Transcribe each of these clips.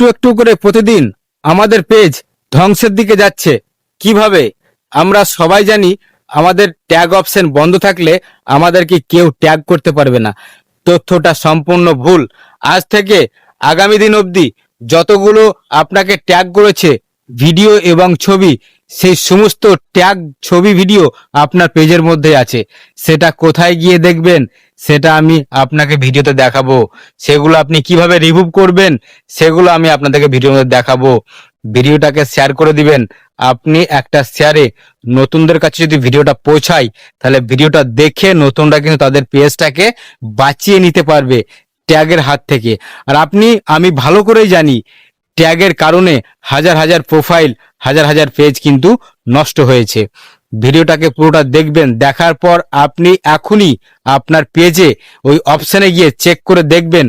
একটু একটু করে প্রতিদিন আমাদের পেজ ধ্বংসের দিকে যাচ্ছে। কীভাবে? আমরা সবাই জানি আমাদের ট্যাগ অপশন বন্ধ থাকলে আমাদেরকে কেউ ট্যাগ করতে পারবে না। তথ্যটা সম্পূর্ণ ভুল। আজ থেকে আগামী দিন অবধি যতগুলো আপনাকে ট্যাগ করেছে ভিডিও এবং ছবি, সেই সমস্ত ট্যাগ ছবি ভিডিও আপনার পেজের মধ্যে আছে। সেটা কোথায় গিয়ে দেখবেন, সেটা আমি আপনাকে ভিডিওতে দেখাবো। সেগুলো আপনি কীভাবে রিমুভ করবেন, সেগুলো আমি আপনাদেরকে ভিডিওর মধ্যে দেখাবো। ভিডিওটাকে শেয়ার করে দিবেন। আপনি একটা শেয়ারে নতুনদের কাছে যদি ভিডিওটা পৌঁছায়, তাহলে ভিডিওটা দেখে নতুনরা কিন্তু তাদের পেজটাকে বাঁচিয়ে নিতে পারবে ট্যাগের হাত থেকে। আর আপনি, আমি ভালো করেই জানি ট্যাগের কারণে হাজার হাজার প্রোফাইল হাজার হাজার পেজ কিন্তু নষ্ট হয়েছে। ভিডিওটাকে পুরোটা দেখবেন, দেখার পর আপনি এখনই আপনার পেজে ওই অপশানে গিয়ে চেক করে দেখবেন।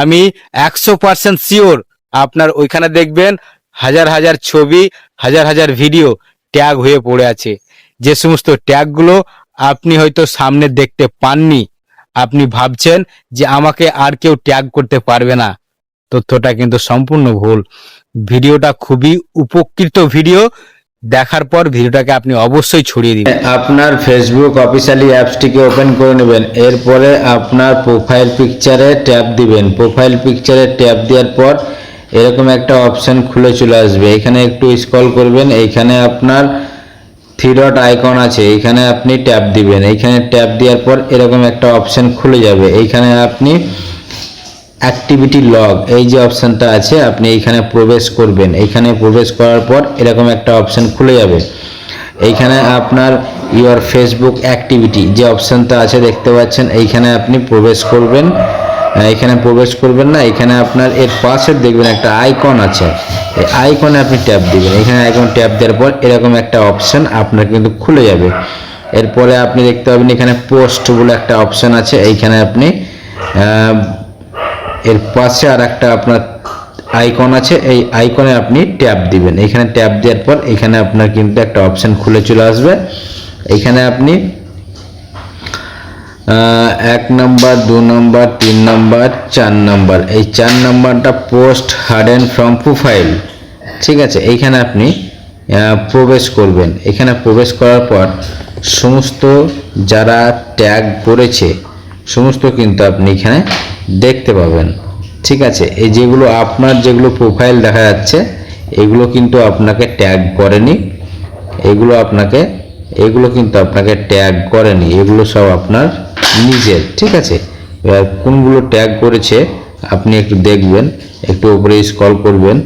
আমি একশো পার্সেন্ট শিওর আপনার ওইখানে দেখবেন হাজার হাজার ছবি, হাজার হাজার ভিডিও ট্যাগ হয়ে পড়ে আছে। যে সমস্ত ট্যাগগুলো আপনি হয়তো সামনে দেখতে পাননি, আপনি ভাবছেন যে আমাকে আর কেউ ট্যাগ করতে পারবে না। তথ্যটা কিন্তু সম্পূর্ণ ভুল। ভিডিওটা খুবই উপকৃত ভিডিও। দেখার পর ভিডিওটাকে আপনি অবশ্যই ছড়িয়ে দিন। আপনার ফেসবুক অফিসিয়ালি অ্যাপসটিকে ওপেন করে নেবেন। এরপরে আপনার প্রোফাইল পিকচারে ট্যাপ দিবেন। প্রোফাইল পিকচারে ট্যাপ দেওয়ার পর এরকম একটা অপশন খুলে চলে আসবে। এখানে একটু স্ক্রল করবেন। এইখানে আপনার থ্রি ডট আইকন আছে। এইখানে আপনি ট্যাপ দিবেন। এইখানে ট্যাপ দেওয়ার পর এরকম একটা অপশন খুলে যাবে। এইখানে আপনি অ্যাক্টিভিটি লগ এই যে অপশানটা আছে, আপনি এইখানে প্রবেশ করবেন। এইখানে প্রবেশ করার পর এরকম একটা অপশান খুলে যাবে। এইখানে আপনার ইওর ফেসবুক অ্যাক্টিভিটি যে অপশানটা আছে দেখতে পাচ্ছেন, এইখানে আপনি প্রবেশ করবেন। এখানে প্রবেশ করবেন না এখানে আপনার এর পাশে দেখবেন একটা আইকন আছে। এই আইকনে আপনি ট্যাপ দিবেন। এখানে আইকন ট্যাপ দেওয়ার পর এরকম একটা অপশান আপনার কিন্তু খুলে যাবে। এরপরে আপনি দেখতে পাবেন এখানে পোস্ট বলে একটা অপশান আছে। এইখানে আপনি এর পাশে আর একটা আপনার আইকন আছে, এই আইকনে আপনি ট্যাপ দিবেন। এখানে ট্যাপ দেওয়ার পর এখানে আপনার কিন্তু একটা অপশন খুলে চলে আসবে। এখানে আপনি এক নাম্বার দু নাম্বার তিন নাম্বার চার নাম্বার এই চার নাম্বারটা post hard hidden from profile ঠিক আছে এইখানে আপনি প্রবেশ করবেন। এখানে প্রবেশ করার পর সমস্ত যারা ট্যাগ করেছে, সমস্ত কিন্তু আপনি এখানে দেখতে পাবেন। ঠিক আছে? এই যেগুলো আপনার যেগুলো প্রোফাইল দেখা যাচ্ছে, এগুলো কিন্তু আপনাকে ট্যাগ করেনি। এগুলো আপনাকে, এগুলো কিন্তু আপনাকে ট্যাগ করেনি। এগুলো সব আপনার নিজের। ঠিক আছে? এবার কোনগুলো ট্যাগ করেছে, আপনি একটু দেখবেন। একটু উপরে স্ক্রল করবেন।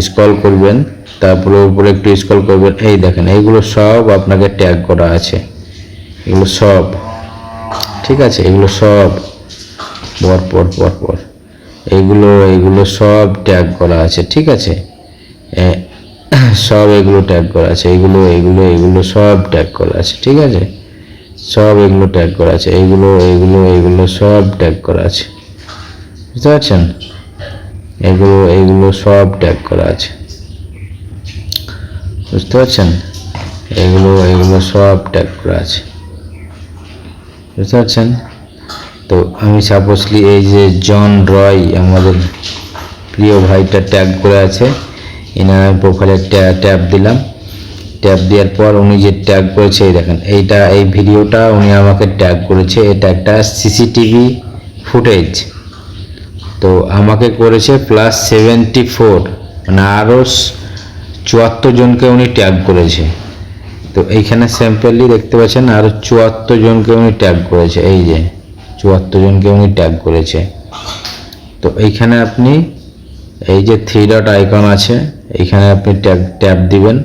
স্ক্রল করবেন। তারপরে উপরে একটু স্ক্রল করবেন। এই দেখেন এইগুলো সব আপনাকে ট্যাগ করা আছে। এগুলো সব। ঠিক আছে? এগুলো সব। পর পর পর পর। এগুলো এগুলো সব ট্যাগ করা আছে, ঠিক আছে? সব এগুলো ট্যাগ করা আছে, এগুলো এগুলো এগুলো সব ট্যাগ করা আছে, ঠিক আছে? সব এগুলো ট্যাগ করা আছে, এগুলো এগুলো এগুলো সব ট্যাগ করা আছে। বুঝতে পারছেন? এগুলো এগুলো সব ট্যাগ করা আছে। বুঝতে পারছেন? এগুলো এগুলো সব ট্যাগ করা আছে। বুঝতে পারছেন? তো আমি সাপোজলি এই যে জন রয় আমাদের প্রিয় ভাইটা ট্যাগ করে আছে, এনার প্রোফাইলে ট্যাব দিলাম। ট্যাব দেওয়ার পর উনি যে ট্যাগ করেছে, এই দেখেন, এইটা, এই ভিডিওটা উনি আমাকে ট্যাগ করেছে, এটা একটা সিসিটিভি ফুটেজ তো আমাকে করেছে প্লাস সেভেন্টি ফোর মানে আরও চুয়াত্তর জনকে উনি ট্যাগ করেছে। তো এইখানে স্যাম্পেলি দেখতে পাচ্ছেন আরও চুয়াত্তর জনকে উনি ট্যাগ করেছে, এই যে। চুয়াত্তর জনকে উনি ট্যাগ করেছে। তো এইখানে আপনি, এই যে থ্রি ডট আইকন আছে, এইখানে আপনি ট্যাগ ট্যাপ দিবেন।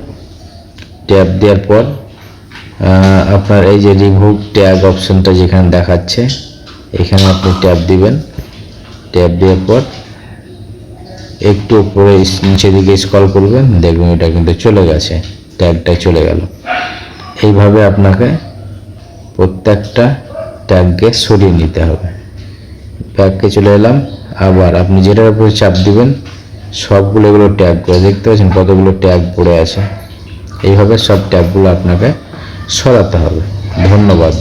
ট্যাপ দেওয়ার পর আপনার এই যে রিমুভ ট্যাগ অপশনটা যেখানে দেখাচ্ছে, এখানে আপনি ট্যাপ দিবেন। ট্যাপ দেওয়ার পর, একটু উপরে নিচের দিকে স্ক্রল করবেন, দেখবেন এটা কিন্তু চলে গেছে ট্যাগটা চলে গেল। এইভাবে আপনাকে প্রত্যেকটা ট্যাগকে সরিয়ে নিতে হবে। ট্যাগকে চলে এলাম। আবার আপনি যেটার উপরে চাপ দিবেন, সবগুলো এগুলো ট্যাগ করে, দেখতে পাচ্ছেন কতগুলো ট্যাগ পড়ে আছে। এইভাবে সব ট্যাগগুলো আপনাকে সরাতে হবে। ধন্যবাদ।